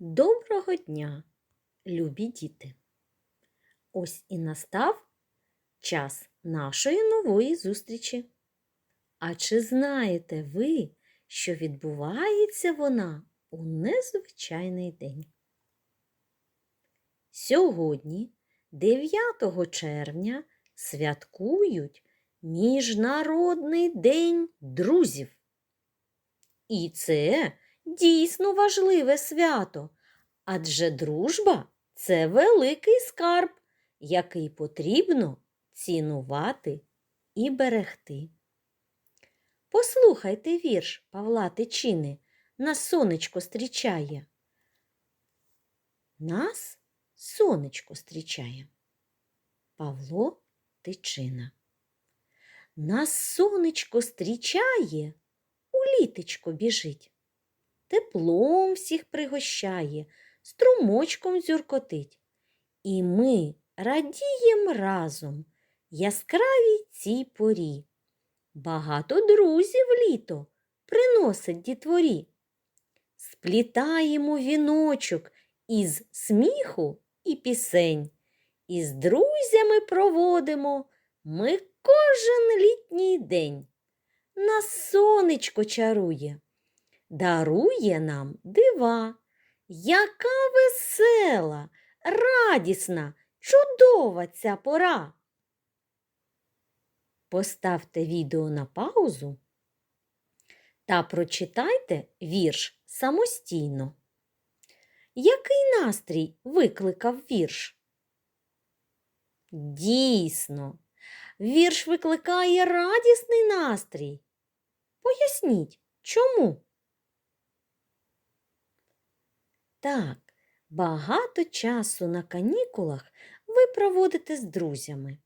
Доброго дня, любі діти! Ось і настав час нашої нової зустрічі. А чи знаєте ви, що відбувається вона у незвичайний день? Сьогодні, 9 червня, святкують Міжнародний день друзів. І це дійсно важливе свято, адже дружба це великий скарб, який потрібно цінувати і берегти. Послухайте вірш Павла Тичини Нас сонечко зустрічає. Нас сонечко зустрічає. Павло Тичина. Нас сонечко зустрічає, у літечко біжить теплом всіх пригощає, струмочком зюркотить. І ми радієм разом яскравій цій порі. Багато друзів літо приносить дітворі. Сплітаємо віночок із сміху і пісень. І з друзями проводимо ми кожен літній день. Нас сонечко чарує дарує нам дива. Яка весела, радісна, чудова ця пора. Поставте відео на паузу та прочитайте вірш самостійно. Який настрій викликав вірш? Дійсно, вірш викликає радісний настрій. Поясніть, чому? Так, багато часу на канікулах ви проводите з друзями.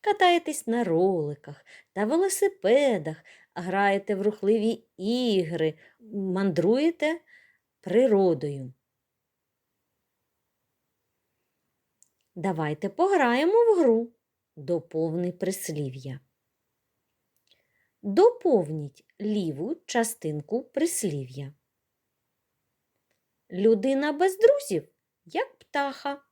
Катаєтесь на роликах та велосипедах, граєте в рухливі ігри, мандруєте природою. Давайте пограємо в гру. Доповни прислів'я. Доповніть ліву частинку прислів'я. Людина без друзів, як птаха.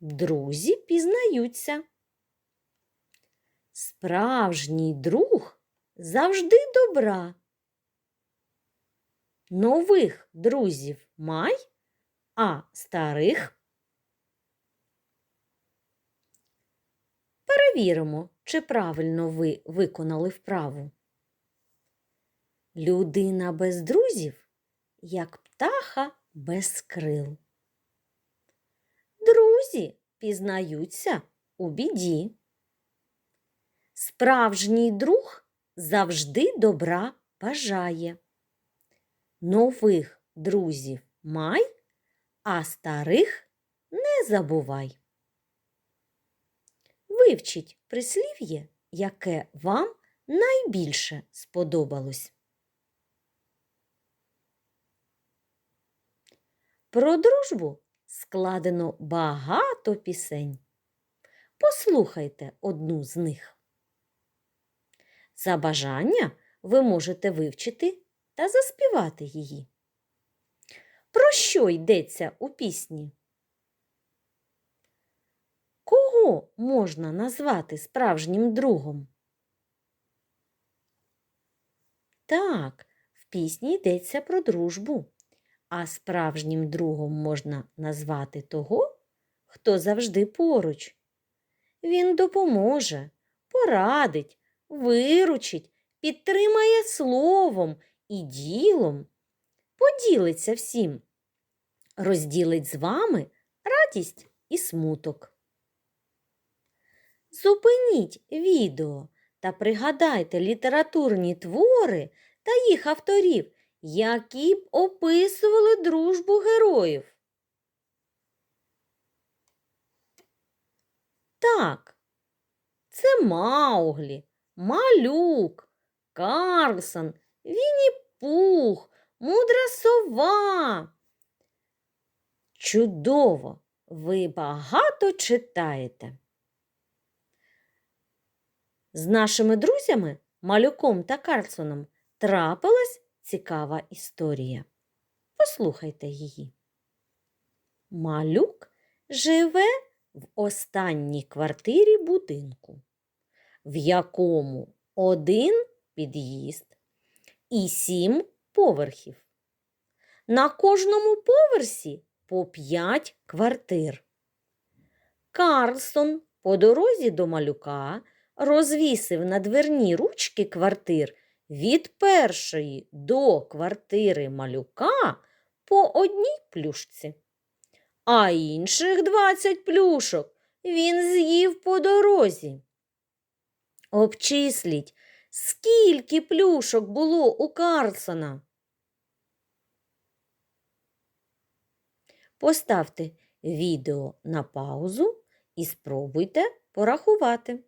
Друзі пізнаються. Справжній друг завжди добра. Нових друзів май, а старих. Перевіримо, чи правильно ви виконали вправу. Людина без друзів як птаха без крил. Друзі пізнаються у біді. Справжній друг завжди добра бажає. Нових друзів май, а старих не забувай. Вивчіть прислів'я, яке вам найбільше сподобалось. Про дружбу складено багато пісень. Послухайте одну з них. За бажання ви можете вивчити та заспівати її. Про що йдеться у пісні? Кого можна назвати справжнім другом? Так, в пісні йдеться про дружбу. А справжнім другом можна назвати того, хто завжди поруч. Він допоможе, порадить, виручить, підтримає словом і ділом, поділиться всім, розділить з вами радість і смуток. Зупиніть відео та пригадайте літературні твори та їх авторів які б описували дружбу героїв. Так, це Мауглі, Малюк, Карлсон, Вінні Пух, мудра сова. Чудово! Ви багато читаєте. З нашими друзями, Малюком та Карлсоном, трапилась цікава історія. Послухайте її. Малюк живе в останній квартирі будинку, в якому один під'їзд і сім поверхів. На кожному поверсі по п'ять квартир. Карлсон по дорозі до малюка розвісив на дверні ручки квартир від першої до квартири малюка по одній плюшці. А інших 20 плюшок він з'їв по дорозі. Обчисліть, скільки плюшок було у Карлсона. Поставте відео на паузу і спробуйте порахувати.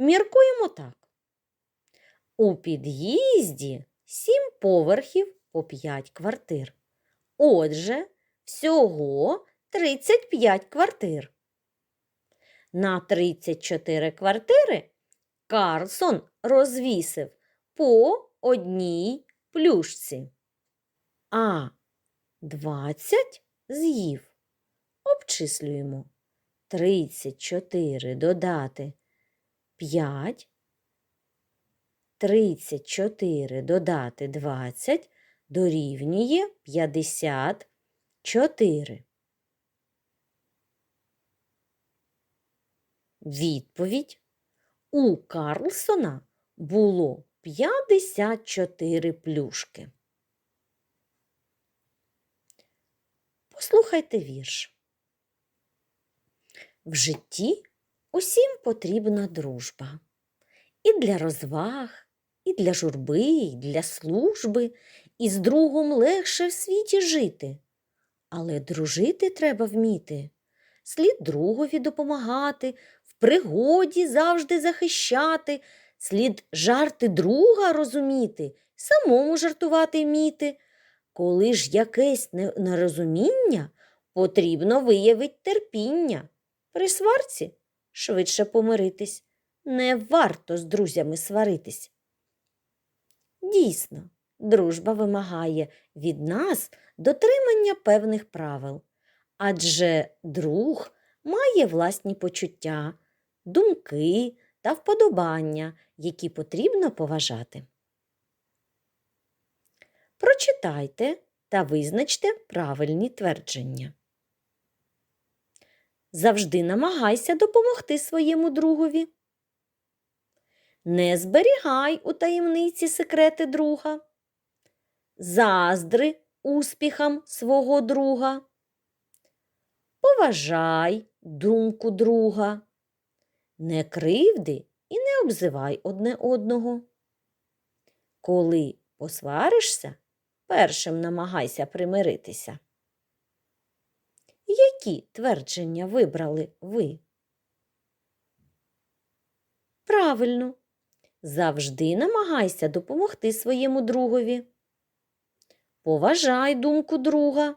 Міркуємо так. У під'їзді сім поверхів по 5 квартир. Отже, всього 35 квартир. На 34 квартири Карлсон розвісив по одній плюшці. А 20 з'їв. Обчислюємо. 34 додати 5. 34 додати 20 дорівнює 54. Відповідь у Карлсона було 54 плюшки. Послухайте вірш. В житті усім потрібна дружба. І для розваг, і для журби, і для служби, і з другом легше в світі жити. Але дружити треба вміти, слід другові допомагати, в пригоді завжди захищати, слід жарти друга розуміти, самому жартувати вміти. Коли ж якесь нерозуміння, потрібно виявить терпіння. При сварці швидше помиритись. Не варто з друзями сваритись. Дійсно, дружба вимагає від нас дотримання певних правил, адже друг має власні почуття, думки та вподобання, які потрібно поважати. Прочитайте та визначте правильні твердження. Завжди намагайся допомогти своєму другові. Не зберігай у таємниці секрети друга. Заздри успіхам свого друга. Поважай думку друга. Не кривди і не обзивай одне одного. Коли посваришся, першим намагайся примиритися. Які твердження вибрали ви? Правильно. Завжди намагайся допомогти своєму другові. Поважай думку друга.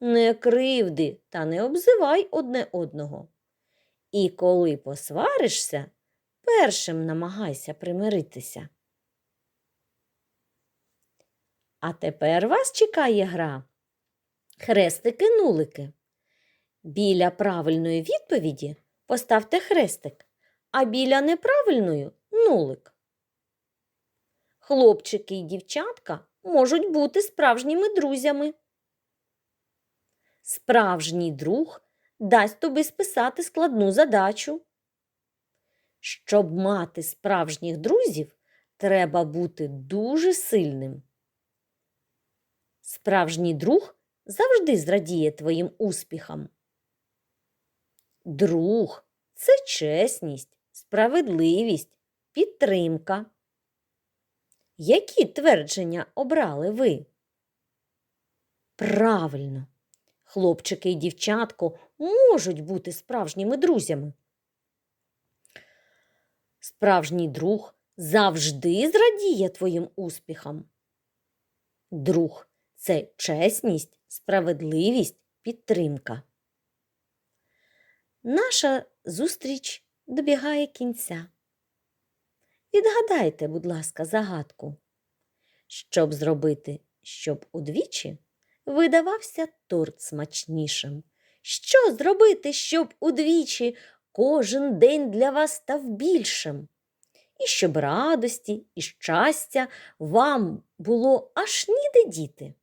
Не кривди та не обзивай одне одного. І коли посваришся, першим намагайся примиритися. А тепер вас чекає гра. Хрестики-нулики. Біля правильної відповіді поставте хрестик, а біля неправильної нулик. Хлопчики і дівчатка можуть бути справжніми друзями. Справжній друг дасть тобі списати складну задачу. Щоб мати справжніх друзів, треба бути дуже сильним. Справжній друг завжди зрадіє твоїм успіхам. Друг це чесність, справедливість, підтримка. Які твердження обрали ви? Правильно, хлопчики і дівчатко можуть бути справжніми друзями. Справжній друг завжди зрадіє твоїм успіхам. Друг це чесність, справедливість, підтримка. Наша зустріч добігає кінця. Відгадайте, будь ласка, загадку. Щоб зробити, щоб удвічі видавався торт смачнішим. Що зробити, щоб удвічі кожен день для вас став більшим? І щоб радості і щастя вам було аж ніде діти.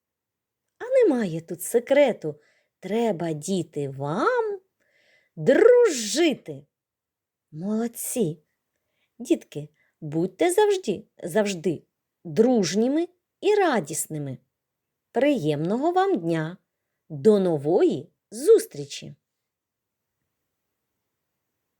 А немає тут секрету. Треба, діти, вам дружити. Молодці. Дітки, будьте завжди, завжди дружніми і радісними. Приємного вам дня! До нової зустрічі!